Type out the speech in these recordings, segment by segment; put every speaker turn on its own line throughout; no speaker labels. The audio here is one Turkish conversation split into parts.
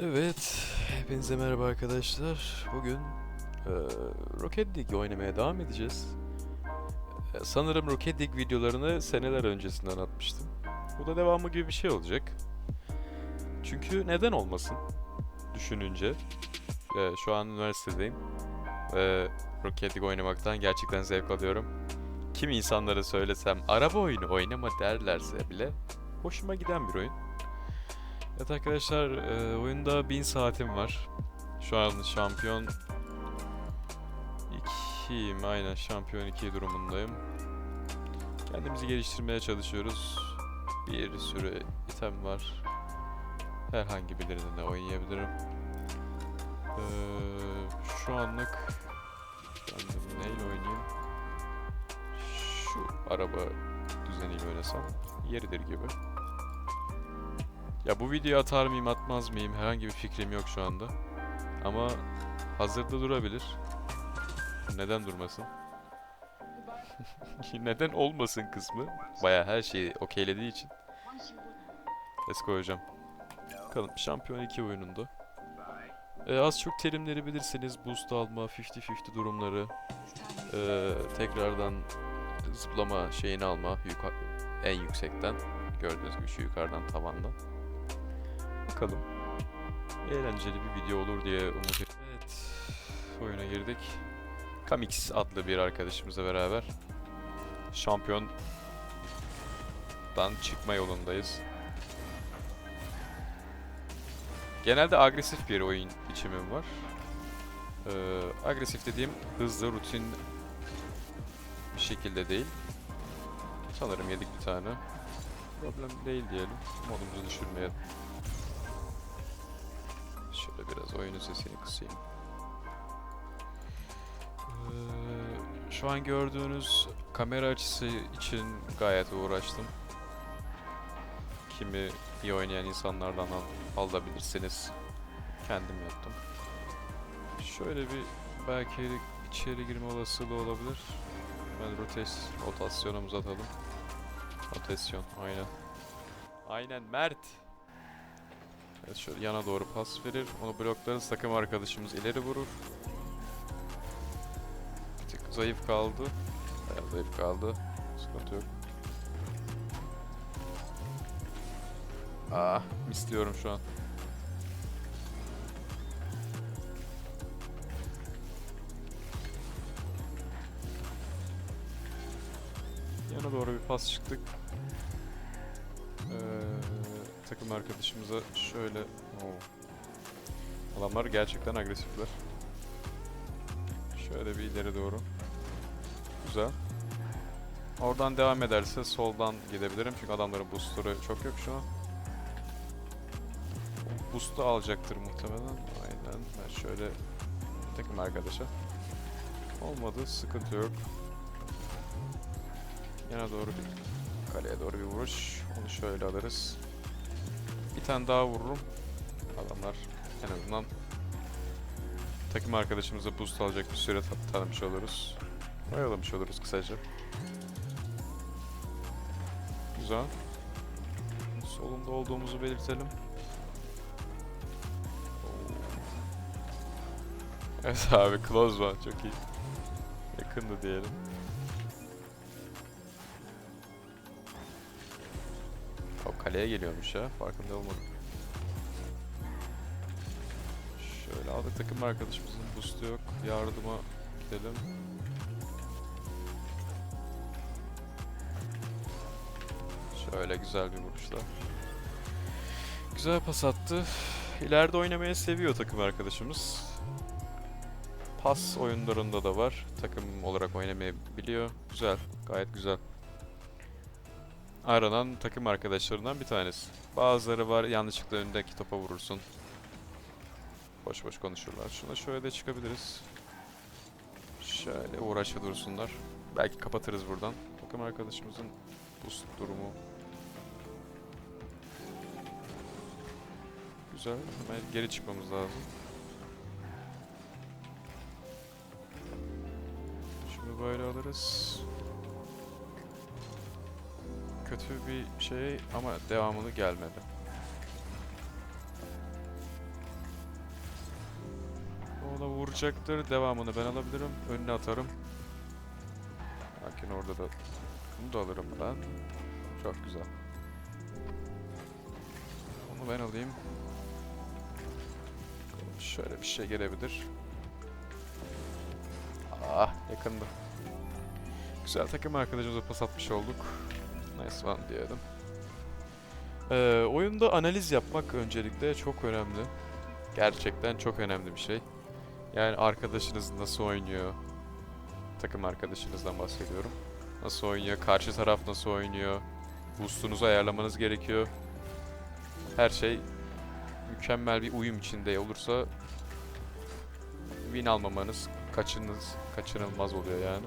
Evet, hepinize merhaba arkadaşlar. Bugün eee, Rocket League oynamaya devam edeceğiz. E, sanırım Rocket League videolarını seneler öncesinden atmıştım. Bu da devamı gibi bir şey olacak. Çünkü neden olmasın? Düşününce. E, şu an üniversitedeyim. Ve Rocket League oynamaktan gerçekten zevk alıyorum. Kim insanlara söylesem araba oyunu oynama derlerse bile hoşuma giden bir oyun. Evet arkadaşlar, e, oyunda 1000 saatim var. Şu an şampiyon 2'yim, aynen şampiyon 2 durumundayım. Kendimizi geliştirmeye çalışıyoruz. Bir sürü item var. Herhangi birine oynayabilirim. Ee, şu anlık ben de neyle oynayayım? Şu araba düzeniyle oynasam yeridir gibi. Ya bu videoyu atar mıyım atmaz mıyım herhangi bir fikrim yok şu anda. Ama hazırda durabilir. Neden durmasın? Neden olmasın kısmı baya her şeyi okeylediği için. Let's go hocam. Bakalım şampiyon 2 oyununda. Ee, az çok terimleri bilirsiniz. Boost alma, 50-50 durumları. ee, tekrardan zıplama şeyini alma yuka- en yüksekten. Gördüğünüz gibi şu yukarıdan tavandan. Bakalım. Eğlenceli bir video olur diye umut ediyorum. Evet. Oyuna girdik. Kamix adlı bir arkadaşımızla beraber şampiyondan çıkma yolundayız. Genelde agresif bir oyun biçimim var. Ee, agresif dediğim hızlı, rutin bir şekilde değil. Sanırım yedik bir tane. Problem değil diyelim. Modumuzu düşürmeyelim. Biraz oyunun sesini kısayım. Ee, şu an gördüğünüz kamera açısı için gayet uğraştım. Kimi iyi oynayan insanlardan al alabilirsiniz. Kendim yaptım. Şöyle bir belki içeri girme olasılığı olabilir. Ben rotes rotasyonumuzu atalım. Rotasyon aynen. Aynen Mert. Evet şöyle yana doğru pas verir. Onu bloklarız. Takım arkadaşımız ileri vurur. Bir tık zayıf kaldı. Bayağı zayıf kaldı. Sıkıntı yok. Ah misliyorum şu an. Yana doğru bir pas çıktık. Takım arkadaşımıza şöyle... Oo. Adamlar gerçekten agresifler. Şöyle bir ileri doğru. Güzel. Oradan devam ederse soldan gidebilirim çünkü adamların boostları çok yok şu an. Boost'u alacaktır muhtemelen. Aynen. Ben şöyle takım arkadaşa. Olmadı. Sıkıntı yok. Yana doğru bir kaleye doğru bir vuruş. Onu şöyle alırız. Tane daha vururum. Adamlar en azından takım arkadaşımıza boost alacak bir süre ta- tanımış oluruz. Oyalamış oluruz kısaca. Güzel. Solunda olduğumuzu belirtelim. Evet abi close one çok iyi. Yakındı diyelim. Kaleye geliyormuş ya. Farkında olmadım. Şöyle aldık takım arkadaşımızın boost'u yok. Yardıma gidelim. Şöyle güzel bir vuruşla. Güzel pas attı. İleride oynamayı seviyor takım arkadaşımız. Pas oyunlarında da var. Takım olarak oynamayı biliyor. Güzel. Gayet güzel aranan takım arkadaşlarından bir tanesi. Bazıları var yanlışlıkla önündeki topa vurursun. Boş boş konuşurlar. Şuna şöyle de çıkabiliriz. Şöyle uğraşa dursunlar. Belki kapatırız buradan. Takım arkadaşımızın boost durumu. Güzel. Hemen geri çıkmamız lazım. Şunu böyle alırız kötü bir şey ama devamını gelmedi. vuracaktır. Devamını ben alabilirim. Önüne atarım. Lakin orada da bunu da alırım ben. Çok güzel. Onu ben alayım. Şöyle bir şey gelebilir. Ah yakındı. Güzel takım arkadaşımıza pas atmış olduk. Nice one diyelim. Ee, oyunda analiz yapmak öncelikle çok önemli. Gerçekten çok önemli bir şey. Yani arkadaşınız nasıl oynuyor? Takım arkadaşınızdan bahsediyorum. Nasıl oynuyor? Karşı taraf nasıl oynuyor? Boost'unuzu ayarlamanız gerekiyor. Her şey mükemmel bir uyum içinde olursa win almamanız kaçınız kaçınılmaz oluyor yani.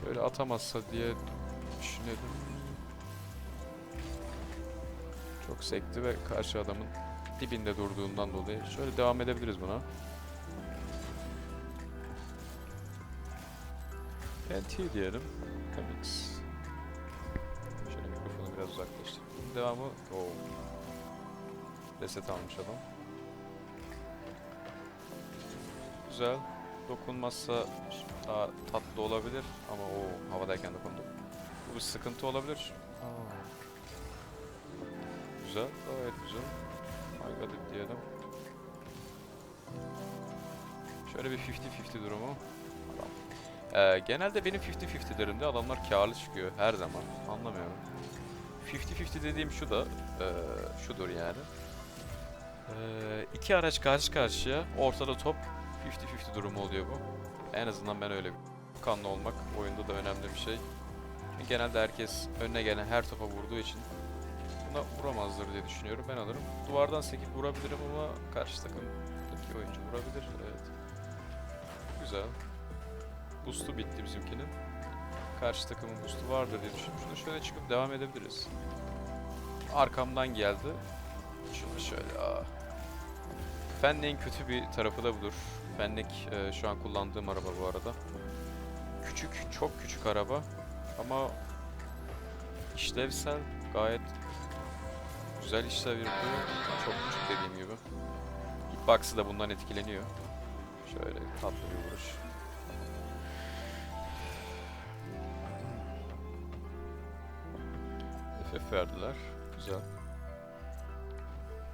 Şöyle atamazsa diye düşünelim. Çok sekti ve karşı adamın dibinde durduğundan dolayı şöyle devam edebiliriz buna. NT diyelim. Comics. Şöyle mikrofonu biraz uzaklaştır. Bunun devamı o. Reset almış adam. Güzel. Dokunmazsa daha tatlı olabilir ama o havadayken dokundu. Bu bir sıkıntı olabilir. Güzel, gayet güzel. İt diyelim. Şöyle bir 50-50 durumu. Adam. Ee, genelde benim 50-50'lerimde adamlar karlı çıkıyor her zaman. Anlamıyorum. 50-50 dediğim şu da, eee, şudur yani. Eee iki araç karşı karşıya, ortada top 50-50 durumu oluyor bu. En azından ben öyle kanlı olmak oyunda da önemli bir şey. Genelde herkes önüne gelen her topa vurduğu için buna vuramazlar diye düşünüyorum. Ben alırım. Duvardan sekip vurabilirim ama karşı takımdaki oyuncu vurabilir. Evet. Güzel. Boost'u bitti bizimkinin. Karşı takımın boost'u vardır diye. Şurada şöyle çıkıp devam edebiliriz. Arkamdan geldi. Şunu şöyle aa. Fennec'in kötü bir tarafı da budur. Fennec e, şu an kullandığım araba bu arada. Küçük, çok küçük araba. Ama işlevsel, gayet güzel işlev yapıyor. Çok küçük dediğim gibi. Hitbox'ı da bundan etkileniyor. Şöyle tatlı bir vuruş. FF verdiler. Güzel.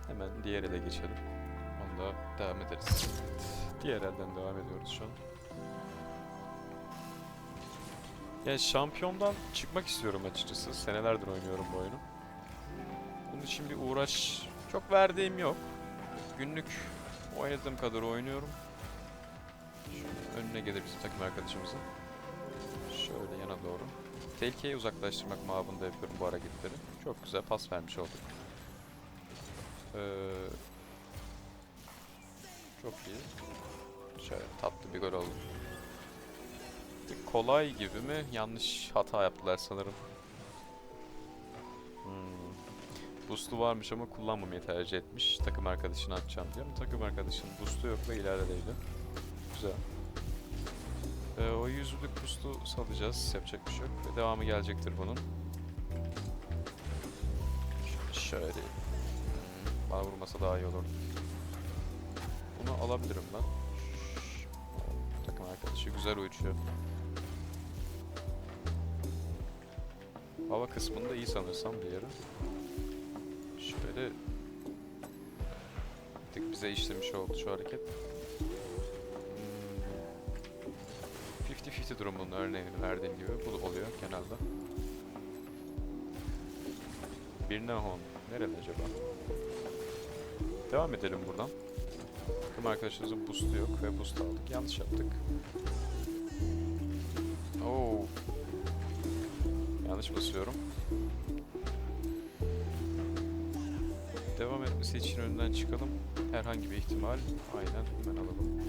Hemen diğer ele geçelim. Onda devam ederiz. Diğer elden devam ediyoruz şu an. Yani şampiyondan çıkmak istiyorum açıkçası. Senelerdir oynuyorum bu oyunu. Bunun için bir uğraş çok verdiğim yok. Günlük oynadığım kadar oynuyorum. Şöyle önüne gelir bizim takım arkadaşımızın. Şöyle yana doğru. Tehlikeyi uzaklaştırmak mabında yapıyorum bu hareketleri. Çok güzel pas vermiş olduk. Ee, çok iyi. Şöyle tatlı bir gol oldu. Kolay gibi mi? Yanlış hata yaptılar sanırım. Boost'u varmış ama kullanmamayı tercih etmiş. Takım arkadaşını atacağım diyor ama takım arkadaşının boost'u yok ve ilerideydi. Güzel. Ee, o yüzlük boost'u salacağız. Yapacak bir şey yok. Ve devamı gelecektir bunun. Şöyle. Hmm, Bana vurmasa daha iyi olur. Bunu alabilirim ben. Takım arkadaşı güzel uçuyor. Hava kısmında iyi sanırsam diğeri. Şöyle bir bize işlemiş oldu şu hareket. Hmm. 50-50 durumunun örneğini verdiğim gibi bu oluyor genelde. Bir Nahon. Nerede acaba? Devam edelim buradan. Takım arkadaşımızın boost'u yok ve boost aldık. Yanlış yaptık. Oo. Yanlış basıyorum. Etmesi için önden çıkalım. Herhangi bir ihtimal. Aynen hemen alalım.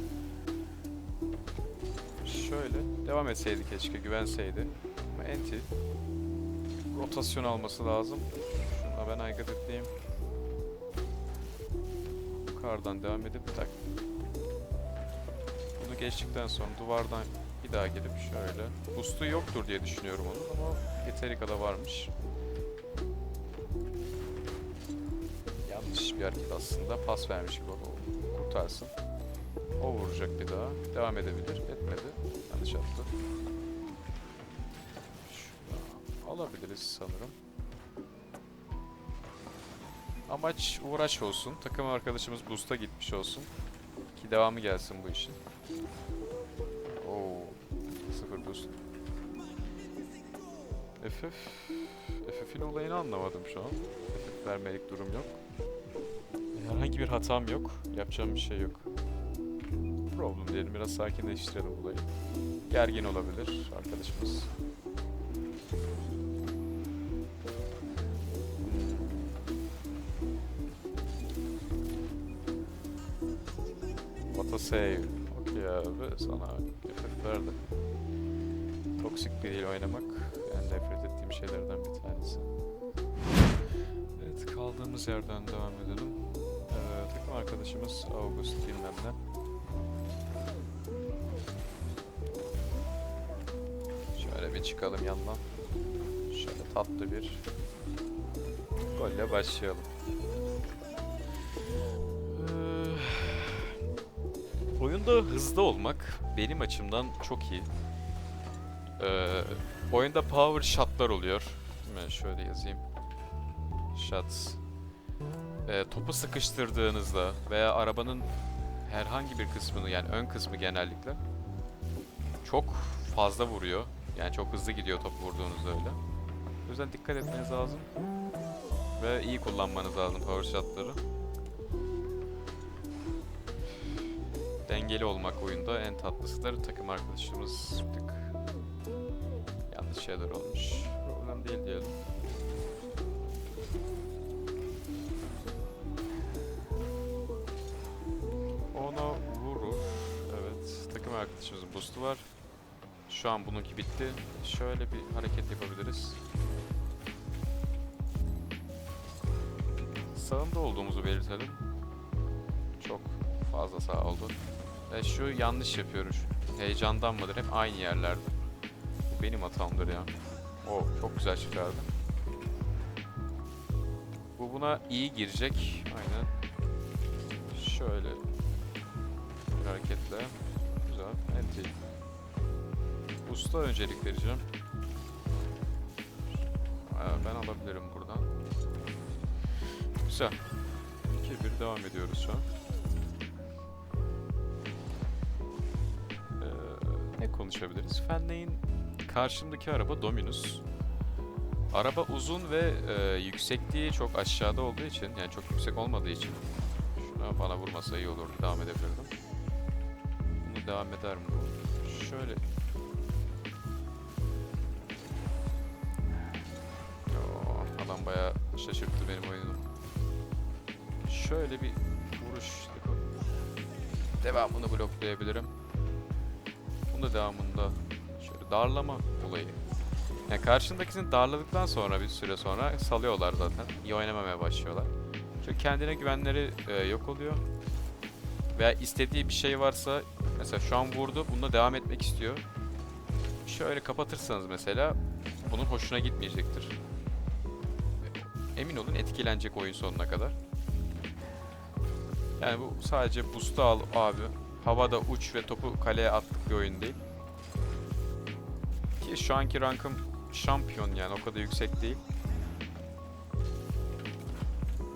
Şöyle. Devam etseydi keşke güvenseydi. Ama enti. Rotasyon alması lazım. Şuna ben aygıt ekleyeyim. Yukarıdan devam edip tak. Bunu geçtikten sonra duvardan bir daha gelip şöyle. Boost'u yoktur diye düşünüyorum onun ama yeteri kadar varmış. Bir hareket aslında. Pas vermiş gibi oldu. Kurtarsın. O vuracak bir daha. Devam edebilir. Etmedi. Yanlış. Şunu alabiliriz sanırım. Amaç uğraş olsun. Takım arkadaşımız boost'a gitmiş olsun. Ki devamı gelsin bu işin. Oo, sıfır boost. FF FF'in olayını anlamadım şu an. FF vermelik durum yok. Herhangi bir hatam yok. Yapacağım bir şey yok. Problem diyelim. Biraz sakinleştirelim olayı. Gergin olabilir arkadaşımız. What a save. Okey abi sana FF verdi. Toksik biriyle oynamak yani nefret ettiğim şeylerden bir tanesi. Evet kaldığımız yerden devam edelim. Arkadaşımız August Bilmem'le. Şöyle bir çıkalım yandan. Şöyle tatlı bir golle başlayalım. Ee, oyunda hızlı olmak benim açımdan çok iyi. Ee, oyunda power shotlar oluyor. Hemen şöyle yazayım. Shots. Ee, topu sıkıştırdığınızda veya arabanın herhangi bir kısmını yani ön kısmı genellikle çok fazla vuruyor. Yani çok hızlı gidiyor top vurduğunuzda öyle. O yüzden dikkat etmeniz lazım. Ve iyi kullanmanız lazım power shotları. Dengeli olmak oyunda en tatlısıdır. Takım arkadaşımız tık yanlış şeyler olmuş. Problem değil diyelim. Arkadaşımızın boost'u var. Şu an bununki bitti. Şöyle bir hareket yapabiliriz. Sağında olduğumuzu belirtelim. Çok fazla sağ oldu. Ve şu yanlış yapıyorum. Heyecandan mıdır? Hep aynı yerlerde. Bu benim hatamdır ya. O çok güzel çıkardı. Bu buna iyi girecek. Aynen. Şöyle bir hareketle. Entry. Usta öncelik vereceğim. Aa, Ben alabilirim buradan. Güzel. 2-1 devam ediyoruz şu an. Ee, ne konuşabiliriz? Fenley'in karşımdaki araba Dominus. Araba uzun ve e, yüksekliği çok aşağıda olduğu için, yani çok yüksek olmadığı için şuna bana vurmasa iyi olurdu, devam edebilirdim. Bunu devam eder mi? Şöyle... Oo, adam bayağı şaşırttı benim oyunumu. Şöyle bir vuruş devamını bloklayabilirim. Bunun da devamında şöyle darlama olayı. Yani karşındakini darladıktan sonra bir süre sonra salıyorlar zaten. İyi oynamamaya başlıyorlar. Çünkü kendine güvenleri e, yok oluyor. Veya istediği bir şey varsa mesela şu an vurdu bununla devam etmek istiyor. Şöyle kapatırsanız mesela bunun hoşuna gitmeyecektir. Emin olun etkilenecek oyun sonuna kadar. Yani bu sadece boost'u al abi. Havada uç ve topu kaleye attık bir oyun değil. Ki şu anki rankım şampiyon yani o kadar yüksek değil.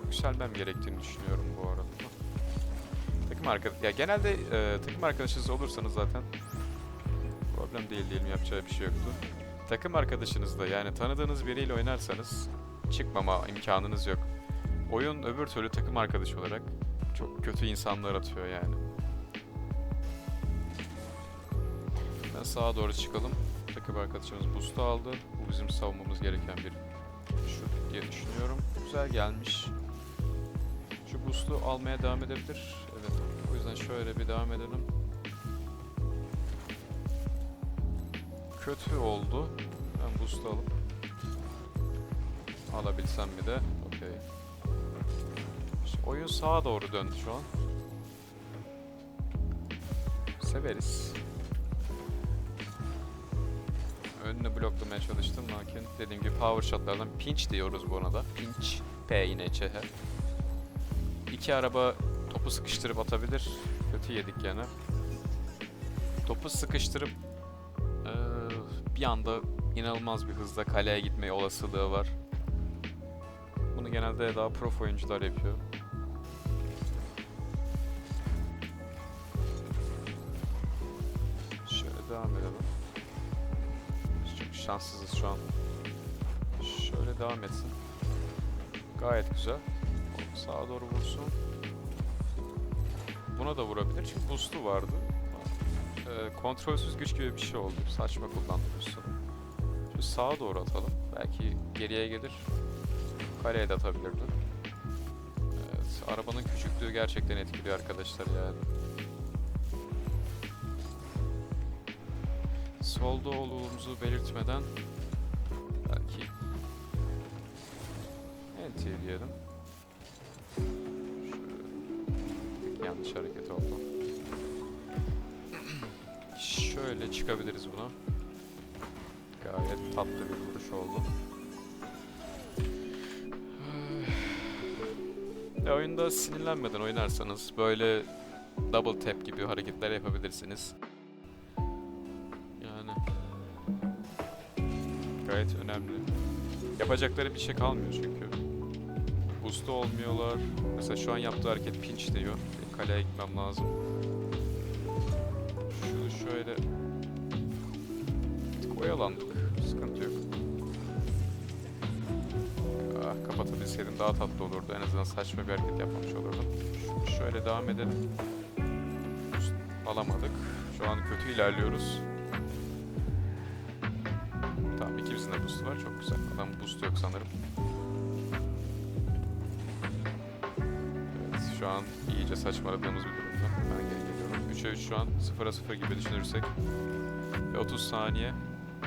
Yükselmem gerektiğini düşünüyorum bu arada. Takım arkadaş ya genelde e, takım arkadaşınız olursanız zaten problem değil diyelim yapacağı bir şey yoktu. Takım arkadaşınızla yani tanıdığınız biriyle oynarsanız çıkmama imkanınız yok. Oyun öbür türlü takım arkadaş olarak çok kötü insanlar atıyor yani. Ben sağa doğru çıkalım. Takım arkadaşımız boost'u aldı. Bu bizim savunmamız gereken bir şut diye düşünüyorum. Güzel gelmiş. Şu boost'u almaya devam edebilir. Yüzden şöyle bir devam edelim. Kötü oldu. Ben boost'u alıp alabilsem bir de. Okey. İşte oyun sağa doğru döndü şu an. Severiz. Önünü bloklamaya çalıştım lakin dediğim gibi power shotlardan pinch diyoruz bu ona da. Pinch. P yine ÇH. İki araba topu sıkıştırıp atabilir.
Kötü yedik gene. Topu sıkıştırıp eee, bir anda inanılmaz bir hızla kaleye gitme olasılığı var. Bunu genelde daha prof oyuncular yapıyor. Şöyle devam edelim. Çok şanssızız şu an. Şöyle devam etsin. Gayet güzel. Sağa doğru vursun. Buna da vurabilir çünkü boost'u vardı. Ee, kontrolsüz güç gibi bir şey oldu. Saçma kullandı boost'u. Şimdi sağa doğru atalım. Belki geriye gelir. Kaleye de atabilirdi. Evet, arabanın küçüklüğü gerçekten etkiliyor arkadaşlar yani. Solda olduğumuzu belirtmeden belki NT diyelim. Yanlış hareket oldu. Şöyle çıkabiliriz buna. Gayet tatlı bir vuruş oldu. Ya oyunda sinirlenmeden oynarsanız böyle double tap gibi hareketler yapabilirsiniz. Yani gayet önemli. Yapacakları bir şey kalmıyor çünkü. Boost'u olmuyorlar. Mesela şu an yaptığı hareket pinch diyor. Benim kaleye gitmem lazım. Şunu şöyle oyalandık. Sıkıntı yok. Ah, kapatabilseydim daha tatlı olurdu. En azından saçma bir hareket yapmamış olurdum. Ş- şöyle devam edelim. Alamadık. Şu an kötü ilerliyoruz. Tamam ikimizin de boost'u var. Çok güzel. Adam boost yok sanırım. İyice saçmaladığımız bir durumda. Ben geri geliyorum. 3'e 3 şu an 0'a 0 gibi düşünürsek. Ve 30 saniye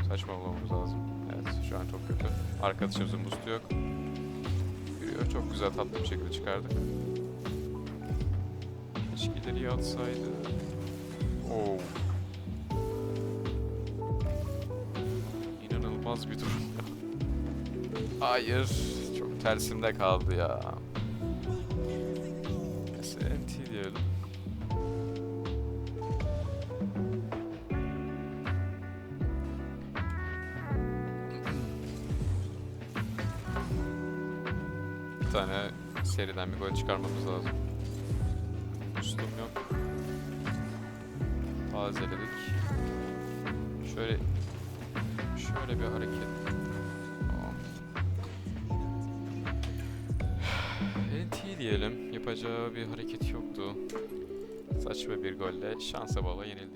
saçmalamamız lazım. Evet şu an çok kötü. Arkadaşımızın boost'u yok. Yürüyor. Çok güzel tatlı bir şekilde çıkardık. Keşke ileriye atsaydı. Oo. İnanılmaz bir durum. Hayır. Çok tersinde kaldı ya. Tane seriden bir gol çıkarmamız lazım. Boostum yok. Tazeledik. Şöyle şöyle bir hareket. Tamam. NT diyelim. Yapacağı bir hareket yoktu. Saçma bir golle şansa bala diyelim.